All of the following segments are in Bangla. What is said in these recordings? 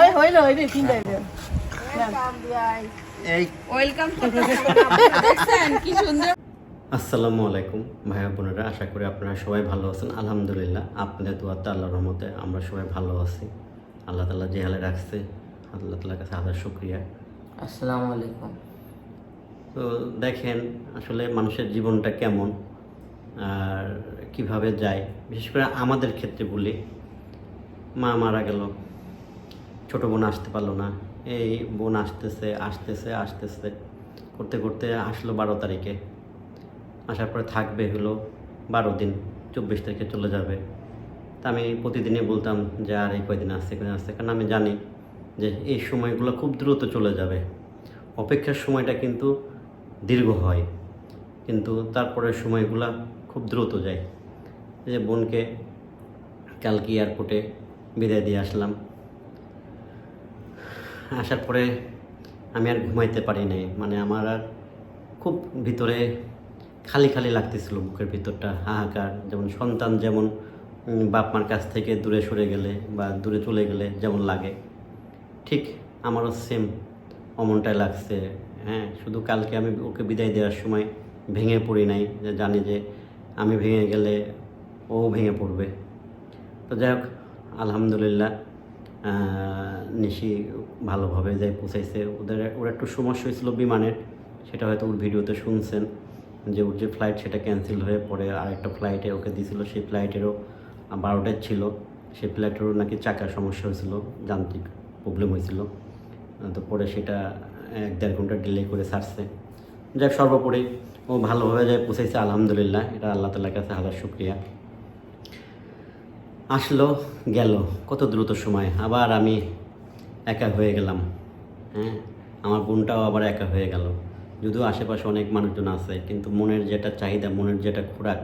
ওই হইল ওই রে চিন্তা এই। ওয়েলকাম দেখছেন কি সুন্দর। আসসালামু আলাইকুম ভাইয়া বোনেরা আশা করি আপনারা সবাই ভালো আছেন। আলহামদুলিল্লাহ আপনাদের দোয়াতে আল্লাহর রহমতে আমরা সবাই ভালো আছি। আল্লাহ তালা যে হালে রাখছে আল্লাহ তালার কাছে হাজার শুক্রিয়া। আসসালামু আলাইকুম। তো দেখেন আসলে মানুষের জীবনটা কেমন আর কীভাবে যায়। বিশেষ করে আমাদের ক্ষেত্রে বলি মা মারা গেল ছোট বোন আসতে পারল না। এই বোন আসতেছে আসতেছে আসতেছে। করতে করতে আসলো বারো তারিখে। আসার পরে থাকবে হলো বারো দিন, চব্বিশ তারিখে চলে যাবে। তা আমি প্রতিদিনই বলতাম যে, আর এই কয়দিন আসছে কয়দিন আসছে? কারণ আমি জানি যে, এই সময়গুলো খুব দ্রুত চলে যাবে। অপেক্ষার সময়টা কিন্তু দীর্ঘ হয়। কিন্তু তারপরে সময়গুলো খুব দ্রুত যায়। যে বোনকে কালকে এয়ারপোর্টে বিদায় দিয়ে আসলাম। আসার পরে আমি আর ঘুমাইতে পারি নাই। মানে আমার আর খুব ভিতরে খালি খালি লাগতেছিল, বুকের ভিতরটা হাহাকার। যেমন সন্তান যেমন বাপ মার কাছ থেকে দূরে সরে গেলে বা দূরে চলে গেলে যেমন লাগে, ঠিক আমারও সেম অমনটাই লাগছে। হ্যাঁ শুধু কালকে আমি ওকে বিদায় দেওয়ার সময় ভেঙে পড়ি নাই, যে জানি যে আমি ভেঙে গেলে ও ভেঙে পড়বে। তো যাই হোক, আলহামদুলিল্লাহ নিশি ভালোভাবে যাই পৌঁছাইছে। ওদের ওর একটু সমস্যা হয়েছিল বিমানের, সেটা হয়তো ওর ভিডিওতে শুনছেন যে ওর যে ফ্লাইট সেটা ক্যান্সেল হয়ে পরে আরেকটা ফ্লাইটে ওকে দিয়েছিল সেই ফ্লাইটেরও বারোটায় ছিল। সেই ফ্লাইটেরও নাকি চাকার সমস্যা হয়েছিল, যান্ত্রিক প্রবলেম হয়েছিল। তো পরে সেটা এক দেড় ঘণ্টা ডিলে করে ছাড়ছে। যাক, সর্বোপরি ও ভালোভাবে যায় পৌঁছাইছে, আলহামদুলিল্লাহ। এটা আল্লাহ তালার কাছে হাজার শুক্রিয়া। আসলো, গেল। কত দ্রুত সময়। আবার আমি একা হয়ে গেলাম। হ্যাঁ আমার বোনটাও আবার একা হয়ে গেল। যদিও আশেপাশে অনেক মানুষজন আছে, কিন্তু মনের যেটা চাহিদা, মনের যেটা খোরাক,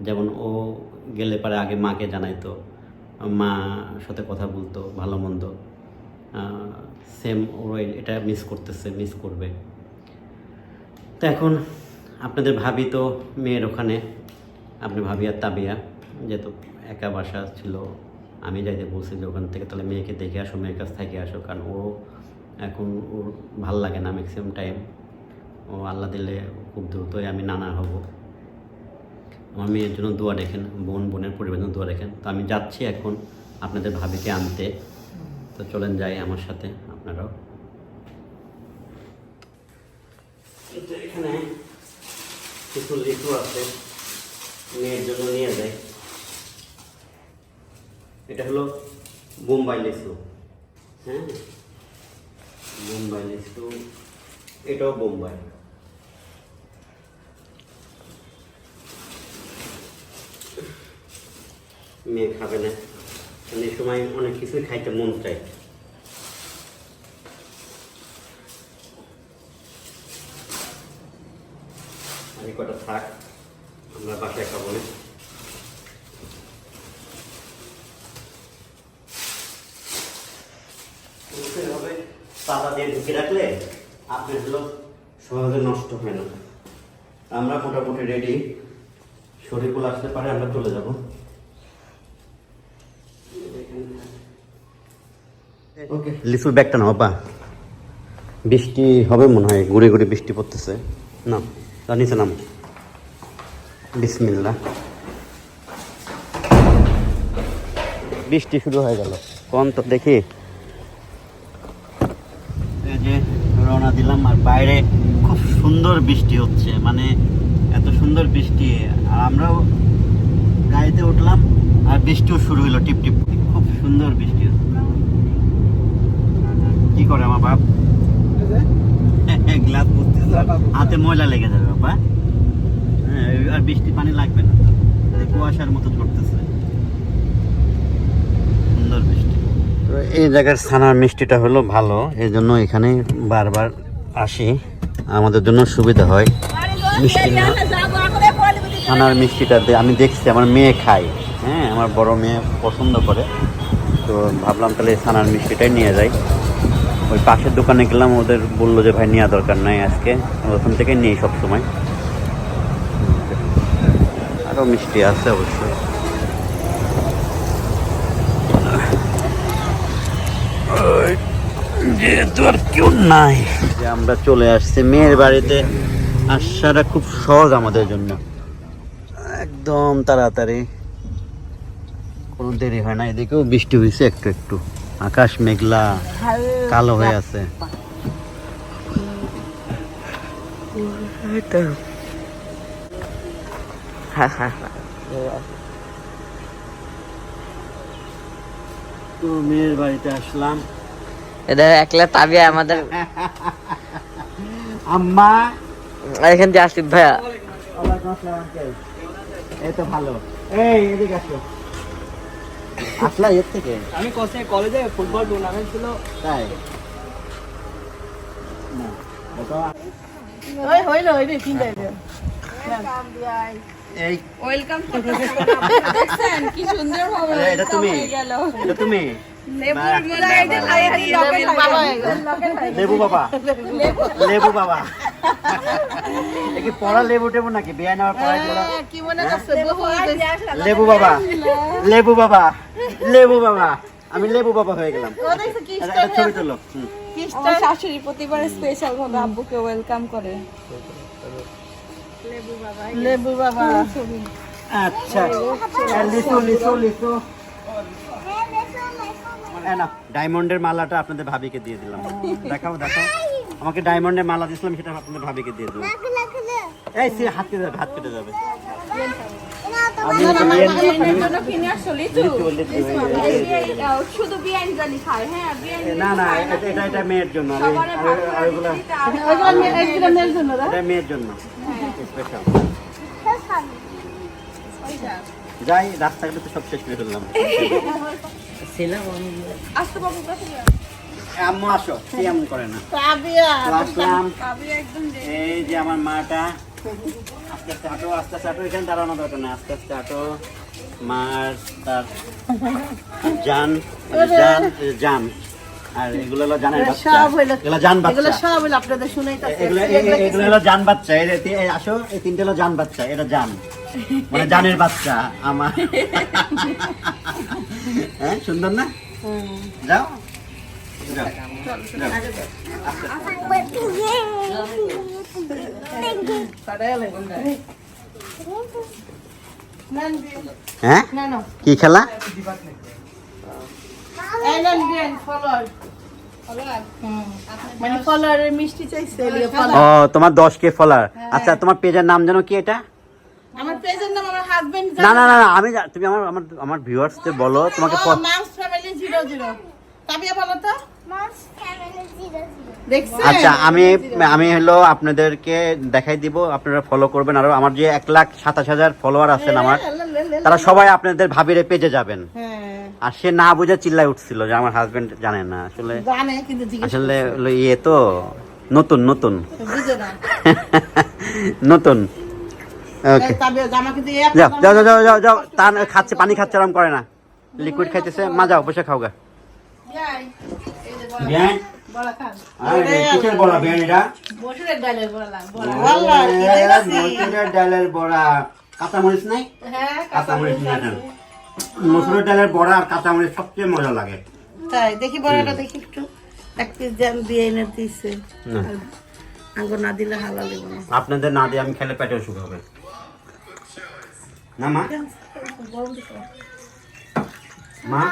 যেমন ও গেলে পারে আগে মাকে জানাইতো, মা সাথে কথা বলতো, ভালো মন্দ। সেম ও এটা মিস করতেছে মিস করবে। তো এখন আপনাদের ভাবি তো মেয়ের ওখানে, আপনি ভাবি আর তাবিয়া, যেহেতু একা বাসা ছিল। আমি যাইতে বলছি যে ওখান থেকে তাহলে মেয়েকে দেখে আসো, মেয়ের কাছ থেকে আসো, কারণ ও এখন ওর ভালো লাগে না ম্যাক্সিমাম টাইম ও আল্লাহ দিলে খুব দ্রুতই আমি নানা হব। আমার মেয়ের জন্য দোয়া রেখেন, বোন, বোনের পরিবারের জন্য দোয়া রেখেন। তো আমি যাচ্ছি এখন আপনাদের ভাবিকে আনতে। তো চলেন যাই আমার সাথে, আপনারাও। এখানে কিছু লিচু আছে, মেয়ের জন্য নিয়ে যায় এটা হলো বোম্বাই লিচু হ্যাঁ? বোম্বাই লিচু এটাও বোম্বাই। মেয়ে খাবে না। এই সময় অনেক কিছুই খাইতে মন চায়। আর কটা থাক, আমরা বাসায় খাব না। পাতা দিয়ে ঢুকে রাখলে আপনার হলো সহজে নষ্ট হয় না। আমরা মোটামুটি রেডি শরীরগুলো আসতে পারে আমরা চলে যাব। ওকে লিচুর ব্যাগটা নাও বা বৃষ্টি হবে মনে হয় ঘুরে ঘুরে বৃষ্টি পড়তেছে। না তার নিচে নাম। বিসমিল্লা বৃষ্টি শুরু হয়ে গেল। কোন তো দেখি এই যে রওনা দিলাম আর বাইরে খুব সুন্দর বৃষ্টি হচ্ছে মানে এত সুন্দর বৃষ্টি। আর আমরাও গাড়িতে উঠলাম আর বৃষ্টিও শুরু হলো টিপ টিপ। খুব সুন্দর বৃষ্টি হচ্ছে। কি করে আমার বাপ? গ্লাস বুঝতে হাতে ময়লা লেগে যাবে বাবা হ্যাঁ আর বৃষ্টি পানি লাগবে না। কুয়াশার মতো ঝরতেছে সুন্দর বৃষ্টি তো এই জায়গার ছানার মিষ্টিটা হলো ভালো এই জন্য এখানে বারবার আসি। আমাদের জন্য সুবিধা হয় মিষ্টি ছানার মিষ্টিটা আমি দেখছি, আমার মেয়ে খায়। হ্যাঁ আমার বড় মেয়ে পছন্দ করে। তো ভাবলাম তাহলে ছানার মিষ্টিটাই নিয়ে যাই। ওই পাশের দোকানে গেলাম, ওদের বলল যে, ভাই নেওয়া দরকার নাই আজকে। ওখান থেকে নিই সব সময় আরও মিষ্টি আছে অবশ্যই যেহেতু আর কেউ নাই। যে আমরা চলে আসছি মেয়ের বাড়িতে। আসাটা খুব সহজ আমাদের জন্য। একদম তাড়াতাড়ি। কোনো দেরি হয় না, এদিকেও বৃষ্টি হয়েছে একটু একটু। আকাশ মেঘলা, কালো হয়ে আছে। তো মেয়ের বাড়িতে আসলাম। এটা একলা তাবিয়া আমাদের আম্মা। এখান থেকে আসিফ ভাইয়া। এই তো ভালো। এই এদিকে আসো। আসলা এর থেকে? আমি কোথায় কলেজে ফুটবল টুর্নামেন্ট ছিল। তাই? ওই হইল ওই রে এই। ওয়েলকাম দেখছেন কি সুন্দর ভাবে এটা তুমি? এটা তুমি। লেবুর মধ্যে এই যে খাই খাই লকে খাই লেবু বাবা লেবু বাবা। কি পড়া লেবু টেবু নাকি? বিয়ে নেওয়ার পড়াই তোলা কি মনে করছে? বহু লেবু বাবা। লেবু বাবা। লেবু বাবা। আমি লেবু বাবা হয়ে গেলাম। ছবি তুলো। শাশুড়ি প্রতিবার স্পেশাল ভাবে আব্বুকে ওয়েলকাম করে। লেবু বাবা আচ্ছা লিচু লিচু লিচু। ডায়মন্ডের মালাটা আপনাদের ভাবিকে দিয়ে দিলাম। দেখাও দেখাও। আমাকে ডায়মন্ডের মালা দিয়েছিলাম সেটা আপনাদের ভাবিকে দিয়ে দিলাম। এই সে হাত কেটে যাবে হাত কেটে যাবে। হ্যাঁ না না এটা এটা মেয়ের জন্য। মেয়ের জন্য। স্পেশাল যাই রাস্তাঘাটে তো সব শেষ করে ফেললাম। আম্মু আসো সে এমন করে না। কাবিয়া আসলাম। এই যে আমার মাটা। আস্তে আস্তে হাঁটো আস্তে আস্তে হাঁটো এখানে দাঁড়ানো দরকার না আস্তে আস্তে হাঁটো। মার তার জান জান জান। আর এগুলো হলো জানের বাচ্চা। এগুলো জান বাচ্চা। সব হলো আপনাদের এগুলো হলো জান বাচ্চা। এই আসো এই তিনটে হলো জান বাচ্চা এটা জান। মানে জানের বাচ্চা আমার। হ্যাঁ সুন্দর না? যাও। যাও। যাও। হ্যাঁ? কি খেলা মানে ফলোয়ারের মিষ্টি চাইছে ও তোমার দশ কে ফলার আচ্ছা তোমার পেজের নাম যেন কি এটা? আমার প্রেজেন্ট নাম আমার হাজবেন্ড না না না আমি তুমি আমার আমার আমার ভিউয়ার্সদের বলো তোমাকে প- ফ্যামিলি জিরো জিরো কাবিয়া বলো তো। দেখছেন আচ্ছা আমি আমি হলো আপনাদেরকে দেখাই দিব আপনারা ফলো করবেন। আর আমার যে এক লাখ সাতাশ হাজার ফলোয়ার আছেন আমার তারা সবাই আপনাদের ভাবিরে পেজে যাবেন। হ্যাঁ। আর সে না বুঝে চিল্লায় উঠছিল যে আমার হাজবেন্ড জানে না আসলে জানে কিন্তু জিজ্ঞেস আসলে হলো ইয়ে তো নতুন নতুন। নতুন। ওকে কাবিয়া জামা কিন্তু যাও যাও যাও, যাও যাও তা খাচ্ছে পানি খাচ্ছে আরাম করে না। লিকুইড খাইতেছে মা যাও বসে খাও গা যাই বিয়ান বড়া খান আরে কিসের বড়া বিয়ান এটা? বসুরের ডালের বড়া বড়া মসুরের ডালের বড়া। কাঁচামরিচ নাই? হ্যাঁ কাঁচামরিচ মসুরের ডালের বড়া আর কাঁচামরিচ সবচেয়ে মজা লাগে। তাই দেখি বড়াটা দেখি একটু। এক পিস জ্যাম দিয়ে এনে দিছে না। আঙ্গুর না দিলে হালা দেবো না। আপনাদের না দিয়ে আমি খেলে পেটে অসুখ হবে। না মা? মা?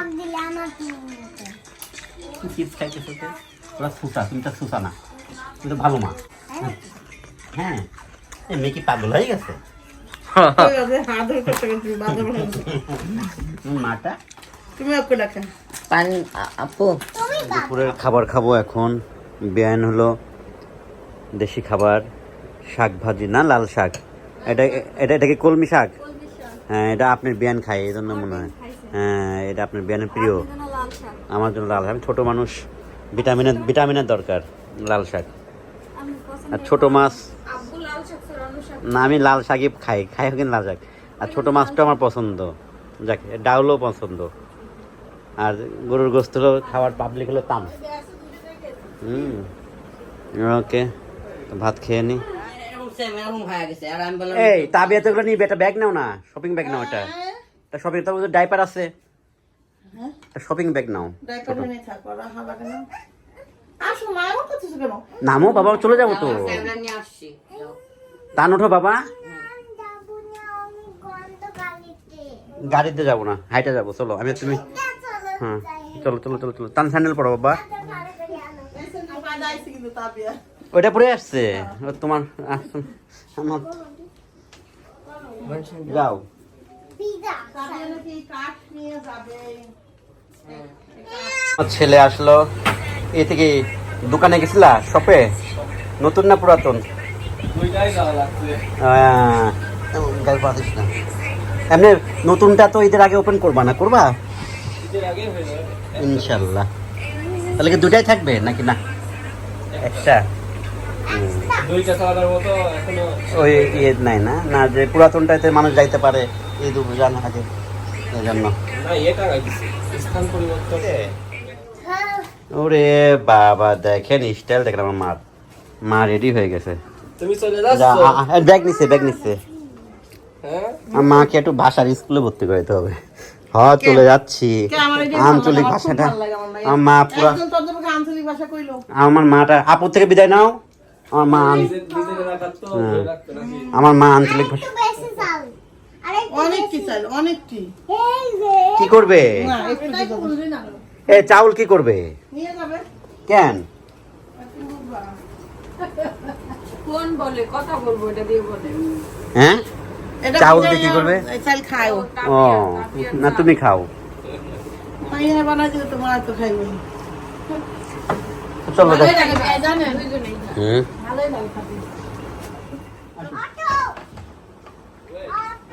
চিপস খাইতেছো তোরা সুসা তুমি তো সুসা না। তুমি তো ভালো মা। হ্যাঁ এ মেয়ে কি পাগল হয়ে গেছে? মাটা? তুমি ডাকেন পানি আপু। দুপুরের খাবার খাব এখন। বেআইন হলো দেশি খাবার শাক ভাজি না লাল শাক? এটা এটা এটা কি কলমি শাক? হ্যাঁ এটা আপনার বিয়ান খায় এই জন্য মনে হয়। হ্যাঁ এটা আপনার বিয়ানের প্রিয়। আমার জন্য লাল আমি ছোটো মানুষ। ভিটামিনের ভিটামিনের দরকার, লাল শাক। আর ছোটো মাছ, না, আমি লাল শাকই খাই খাই কিন্তু লাল শাক। আর ছোটো মাছটা আমার পছন্দ। যাক, ডাউলও পছন্দ। আর গরুর গোস্ত হলো খাবার পাবলিক হলো তাম। হুম, ওকে ভাত খেয়ে নি। এই তাবিয়া তো নিবে একটা ব্যাগ নাও না শপিং ব্যাগ নাও এটা। শপিং তো ডাইপার আছে। একটা শপিং ব্যাগ নাও ডাইপার নিয়ে থাকো রাখা লাগে না আসো মা এমন করতেছো কেন? নামো বাবা চলে যাব তো। ক্যামেরা নিয়ে আসছি তান ওঠো বাবা। গাড়িতে যাব না হাইটে যাব চলো আমি তুমি হ্যাঁ চলো চলো চলো চলো। তান স্যান্ডেল পড়ো বাবা। ওইটা পরে আসছে ও তোমার আমার যাও। কাঠ নিয়ে যাবে? ছেলে আসলো। এ থেকে দোকানে গেছিলা শপে? নতুন না পুরাতন? এমনি নতুনটা তো ঈদের আগে ওপেন করবা না? করবা? ইনশাল্লাহ। তাহলে কি দুটাই থাকবে নাকি না? একটা। ওই ইয়ে নাই না? না যে পুরাতনটাতে মানুষ যাইতে পারে ঈদ উজান আগে। জন্য ওরে বাবা দেখেন স্টাইল দেখেন আমার মার। মা রেডি হয়ে গেছে। তুমি চলে যাচ্ছ? ব্যাগ নিচ্ছে ব্যাগ নিচ্ছে হ্যাঁ? আমার মাকে একটু ভাষার স্কুলে ভর্তি করতে হবে। হ্যাঁ চলে যাচ্ছি। আঞ্চলিক ভাষাটা। আমার মা পুরা আমার মাটা আপুর থেকে বিদায় নাও। আমার মা হ্যাঁ। আমার মা আঞ্চলিক ভাষা অনেক কি চাইল অনেকটি। কি করবে? না একটু দিবো। এ চাউল কি করবে? কেন? কোন বলে? কথা বলব এটা দিয়ে বলে। হ্যাঁ? এটা চাউল দিয়ে কি করবে? এই চাল খাও। ও না তুমি খাও। দিলে তোমার তো খাইবে। চলো দেখ। হুম? ভালোই লাগে খাতে আমি আসো মাইয়া বানানো এরকম জ্ঞানী এতক্ষণ তোমার কোনো হেল্প হইছে না তার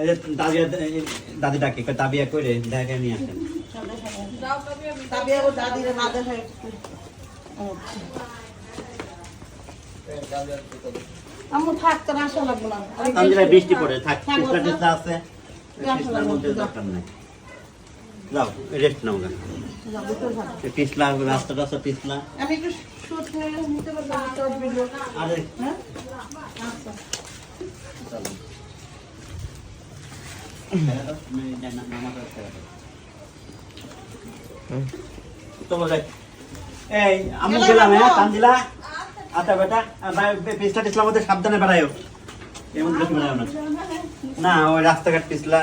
এই যে এই যে দাদি ডাকে করে দেখা নিয়ে আসেন। তাবিয়া ও দাদিরে মাদের হয়ে আম্মু থাক তোর আসা লাগবো না। অনেক বৃষ্টি পড়ে থাক আছে পিছলার মধ্যে দরকার নাই। যাও রেস্ট নাও গান পিছলা রাস্তা রাস্তা পিছলা। আমি একটু হ্যাঁ আচ্ছা এই আমি গেলাম হ্যাঁ তানজিলা আচ্ছা বেটা পিছলা টিছলার মধ্যে সাবধানে এমন বেড়াইও না। না ওই রাস্তাঘাট পিছলা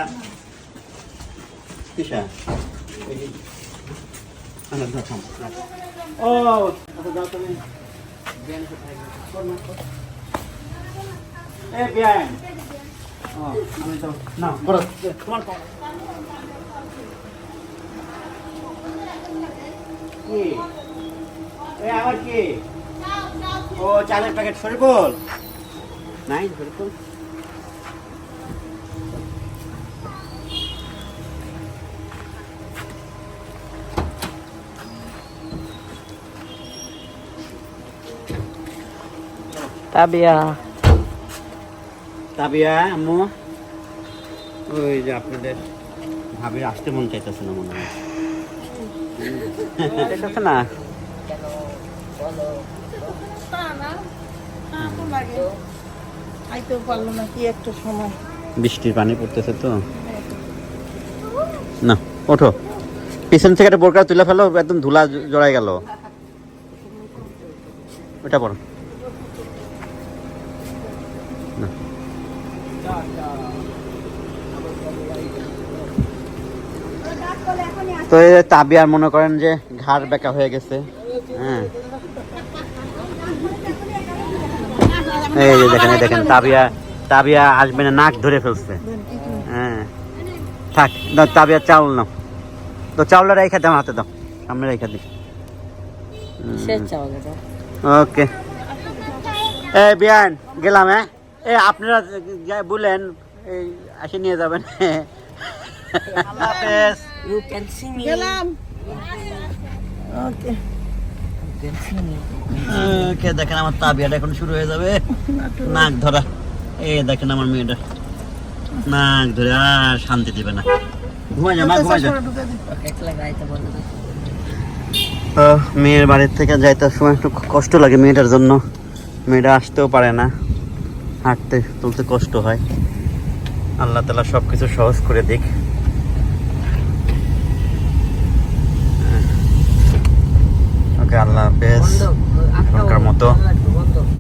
আচ্ছা, ধর, থাম, রাখ। ও আচ্ছা যাও তুমি বিয়ানের সাথে থাকবে। কর না, কর। এ বিয়ান ও আমি তো না বড় তোমার কর। কি এ আবার কি ও চালের প্যাকেট শরীফুল নাই শরীফুল তাবিয়া। তাবিয়া আম্মু। ওই যে আপনাদের ভাবির আসতে মন চাইতেছে না মনে হয়। চাইতেছে না? বৃষ্টির পানি পড়তেছে তো। না ওঠো। পিছন থেকে একটা বোরকা তুলে ফেলো একদম ধুলা জড়াই গেল। ওটা পড়ো না। তো এই তাবিয়ার মনে করেন যে ঘাড় বেঁকা হয়ে গেছে হ্যাঁ। এই যে দেখেন এই দেখেন তাবিয়া তাবিয়া আসবে না নাক ধরে ফেলছে। হ্যাঁ। থাক তাবিয়া চাউল নাও। তো চাউলটা রেখে দাও হাতে দাও সামনে রেখে দিই। ওকে। এ বিয়ান গেলাম হ্যাঁ। এ আপনারা যা বলেন এই আসে নিয়ে যাবেন। আল্লাহ হাফেজ। You can see me. ওকে ওকে দেখেন আমার তাবিয়াটা এখন শুরু হয়ে যাবে। নাক ধরা। এ দেখেন আমার মেয়েটা। নাক ধরে আর শান্তি দিবে না। ঘুমাই যা মা ঘুমাই যা মেয়ের বাড়ির থেকে যাইতে সময় একটু কষ্ট লাগে মেয়েটার জন্য। মেয়েটা আসতেও পারে না। হাঁটতে তুলতে কষ্ট হয়। আল্লাহ তালা সব কিছু সহজ করে দিক। আল্লাহ হাফেজ এখনকার মতো।